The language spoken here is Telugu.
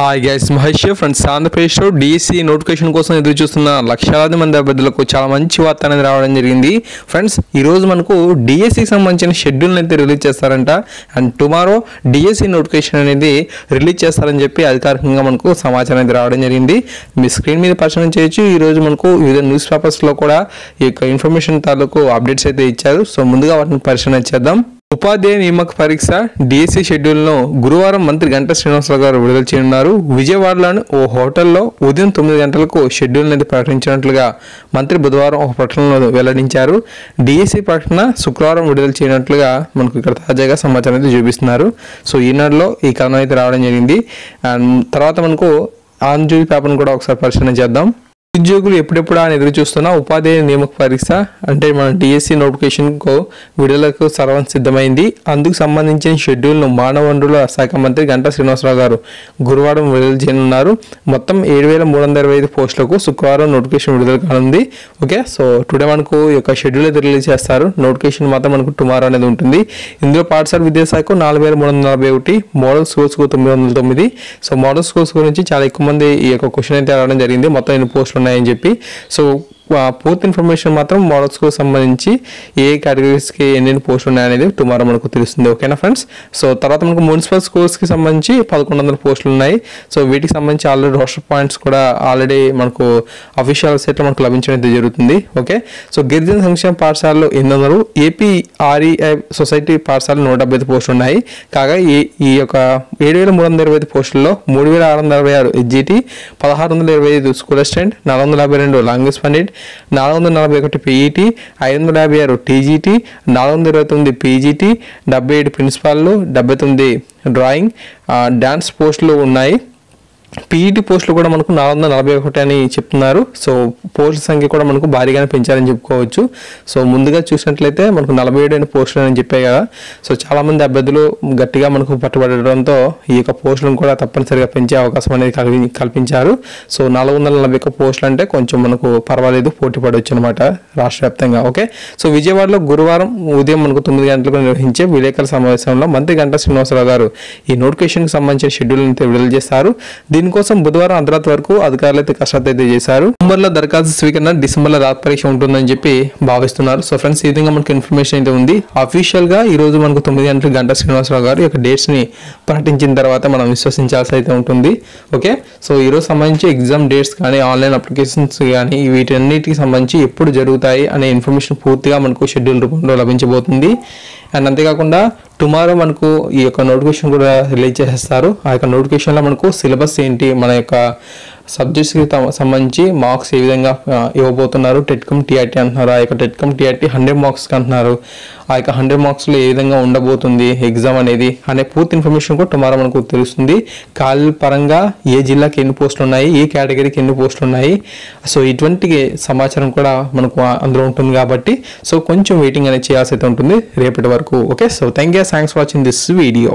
హాయ్ గైస్ మహేష్ ఫ్రెండ్స్ ఆంధ్రప్రదేశ్లో డిఎస్సి నోటిఫికేషన్ కోసం ఎదురు చూస్తున్న లక్షలాది మంది అభ్యర్థులకు చాలా మంచి వార్త అనేది రావడం జరిగింది. ఫ్రెండ్స్ ఈరోజు మనకు డిఎస్సికి సంబంధించిన షెడ్యూల్ అయితే రిలీజ్ చేస్తారంట. అండ్ టుమారో డిఎస్సి నోటిఫికేషన్ అనేది రిలీజ్ చేస్తారని చెప్పి అధికారికంగా మనకు సమాచారం అయితే రావడం జరిగింది. మీ స్క్రీన్ మీద పరిశీలన చేయొచ్చు. ఈరోజు మనకు వివిధ న్యూస్ పేపర్స్లో కూడా ఈ యొక్క ఇన్ఫర్మేషన్ తాలూకు అప్డేట్స్ అయితే ఇచ్చారు. సో ముందుగా వాటిని పరిశీలన చేద్దాం. ఉపాధ్యాయ నియామక పరీక్ష డిఎస్సి షెడ్యూల్ను గురువారం మంత్రి గంటా శ్రీనివాసరావు గారు విడుదల చేయనున్నారు. విజయవాడలోని ఓ హోటల్లో ఉదయం తొమ్మిది గంటలకు షెడ్యూల్ అనేది ప్రకటించినట్లుగా మంత్రి బుధవారం ఒక ప్రకటనలో వెల్లడించారు. డిఎస్సి ప్రకటన శుక్రవారం విడుదల చేయనట్లుగా మనకు ఇక్కడ తాజాగా సమాచారం అయితే చూపిస్తున్నారు. సో ఈనాడులో ఈ కథనం అయితే రావడం జరిగింది. అండ్ తర్వాత మనకు ఆంజూవి పేపర్ని కూడా ఒకసారి పరిశీలన చేద్దాం. ఉద్యోగులు ఎప్పుడెప్పుడు అని ఎదురు చూస్తున్న ఉపాధ్యాయ నియామక పరీక్ష అంటే మన డిఎస్సి నోటిఫికేషన్కు విడుదలకు సర్వం సిద్ధమైంది. అందుకు సంబంధించిన షెడ్యూల్ను మానవ వనరుల శాఖ మంత్రి గంటా శ్రీనివాసరావు గారు గురువారం విడుదల చేయనున్నారు. మొత్తం ఏడు వేల మూడు వందల ఇరవై ఐదు పోస్టులకు శుక్రవారం నోటిఫికేషన్ విడుదల కానుంది. ఓకే? సో టుడే మనకు ఈ యొక్క షెడ్యూల్ అయితే రిలీజ్ చేస్తారు. నోటిఫికేషన్ మాత్రం మనకు టుమారో అనేది ఉంటుంది. ఇందులో పాఠశాల విద్యాశాఖకు నాలుగు వేల మూడు వందల నలభై ఒకటి మోడల్ స్కూల్స్కు తొమ్మిది వందల తొమ్మిది. సో మోడల్ స్కూల్స్ గురించి చాలా ఎక్కువ మంది ఈ యొక్క క్వశ్చన్ అయితే రావడం జరిగింది. మొత్తం ఎన్ని పోస్టులు ఉన్నాయని చెప్పి సో ఆ, పూర్తి ఇన్ఫర్మేషన్ మాత్రం మోడల్స్కు సంబంధించి ఏ కేటగిరీస్కి ఎన్ని పోస్టులు ఉన్నాయనేది టుమారో మనకు తెలుస్తుంది. ఓకేనా ఫ్రెండ్స్ సో తర్వాత మనకు మున్సిపల్ స్కూల్స్కి సంబంధించి పదకొండు వందల పోస్టులు ఉన్నాయి. సో వీటికి సంబంధించి ఆల్రెడీ రోస్టర్ పాయింట్స్ కూడా ఆల్రెడీ మనకు అఫీషియల్ సైట్లో మనకు లభించడం జరుగుతుంది. ఓకే సో గిరిజన సంక్షేమ పాఠశాలలో ఎనిమిది వందలు ఏపీ ఆర్ఈఐ సొసైటీ పాఠశాలలో నూట డెబ్బై ఐదు పోస్టులు ఉన్నాయి. కాగా ఈ ఈ యొక్క ఏడు వేల మూడు వందల ఇరవై ఐదు పోస్టుల్లో మూడు వేల ఆరు వందల అరవై ఆరు ఎస్జిటి పదహారు వందల ఇరవై ఐదు స్కూల్ అసిస్టెంట్ నాలుగు వందల యాభై రెండు లాంగ్వేజ్ పండిట్ నాలుగు వందల నలభై ఒకటి పీఈటీ ఐదు వందల యాభై ఆరు టీజీటీ నాలుగు వందల ఇరవై తొమ్మిది పీజీటీ డెబ్బై ఏడు ప్రిన్సిపాల్లు డెబ్బై తొమ్మిది డ్రాయింగ్ డ్యాన్స్ పోస్టులు ఉన్నాయి. పీఈటీ పోస్టులు కూడా మనకు నాలుగు వందల నలభై ఒకటి అని చెప్తున్నారు. సో పోస్టుల సంఖ్య కూడా మనకు భారీగానే పెంచారని చెప్పుకోవచ్చు. సో ముందుగా చూసినట్లయితే మనకు నలభై ఏడు పోస్టులు అని చెప్పాయి కదా. సో చాలామంది అభ్యర్థులు గట్టిగా మనకు పట్టుబడడంతో ఈ యొక్క పోస్టులను కూడా తప్పనిసరిగా పెంచే అవకాశం అనేది కల్పి- కల్పించారు. సో నాలుగు వందల నలభై ఒక్క పోస్టులు అంటే కొంచెం మనకు పర్వాలేదు పోటీ పడవచ్చు అనమాట రాష్ట్ర వ్యాప్తంగా ఓకే? సో విజయవాడలో గురువారం ఉదయం మనకు తొమ్మిది గంటలకు నిర్వహించే విలేకరుల సమావేశంలో మంత్రి గంటా శ్రీనివాసరావు గారు ఈ నోటిఫికేషన్కి సంబంధించిన షెడ్యూల్ అయితే విడుదల చేస్తారు. దీనికోసం బుధవారం అర్ధరాత్రి వరకు అధికారులు అయితే కసరత్తు అయితే చేశారు నవంబర్లో దరఖాస్తు స్వీకరణ డిసెంబర్లో రాత పరీక్ష ఉంటుందని చెప్పి భావిస్తున్నారు. సో ఫ్రెండ్స్ ఈ విధంగా మనకు ఇన్ఫర్మేషన్ అయితే ఉంది. అఫీషియల్గా ఈ రోజు మనకు తొమ్మిది గంటలకు గంటా శ్రీనివాసరావు గారు యొక్క డేట్స్ని ప్రకటించిన తర్వాత మనం విశ్వసించాల్సి అయితే ఉంటుంది. ఓకే? సో ఈ రోజు సంబంధించి ఎగ్జామ్ డేట్స్ కానీ ఆన్లైన్ అప్లికేషన్స్ కానీ వీటన్నిటికి సంబంధించి ఎప్పుడు జరుగుతాయి అనే ఇన్ఫర్మేషన్ పూర్తిగా మనకు షెడ్యూల్ రూపంలో లభించబోతుంది. అండ్ అంతేకాకుండా టుమారో మనకు ఈ యొక్క నోటిఫికేషన్ కూడా రిలీజ్ చేసేస్తారు. ఆ యొక్క నోటిఫికేషన్లో మనకు సిలబస్ ఏంటి మన యొక్క సబ్జెక్ట్స్కి సంబంధించి మార్క్స్ ఏ విధంగా ఇవ్వబోతున్నారు? టెట్కమ్ టీఆర్టీ అంటున్నారు. ఆ యొక్క టెట్కమ్ టీఆర్టీ హండ్రెడ్ మార్క్స్కి అంటున్నారు. ఆ యొక్క హండ్రెడ్ మార్క్స్లో ఏ విధంగా ఉండబోతుంది ఎగ్జామ్ అనేది అనే పూర్తి ఇన్ఫర్మేషన్ కూడా టుమారో మనకు తెలుస్తుంది. ఖాళీ పరంగా ఏ జిల్లాకి ఎన్ని పోస్టులు ఉన్నాయి ఏ కేటగిరీకి ఎన్ని పోస్టులు ఉన్నాయి. సో ఇటువంటి సమాచారం కూడా మనకు అందులో ఉంటుంది కాబట్టి సో కొంచెం వెయిటింగ్ అనేది చేయాల్సి అయితే ఉంటుంది రేపటి వరకు. Okay? So thank you thanks watching this video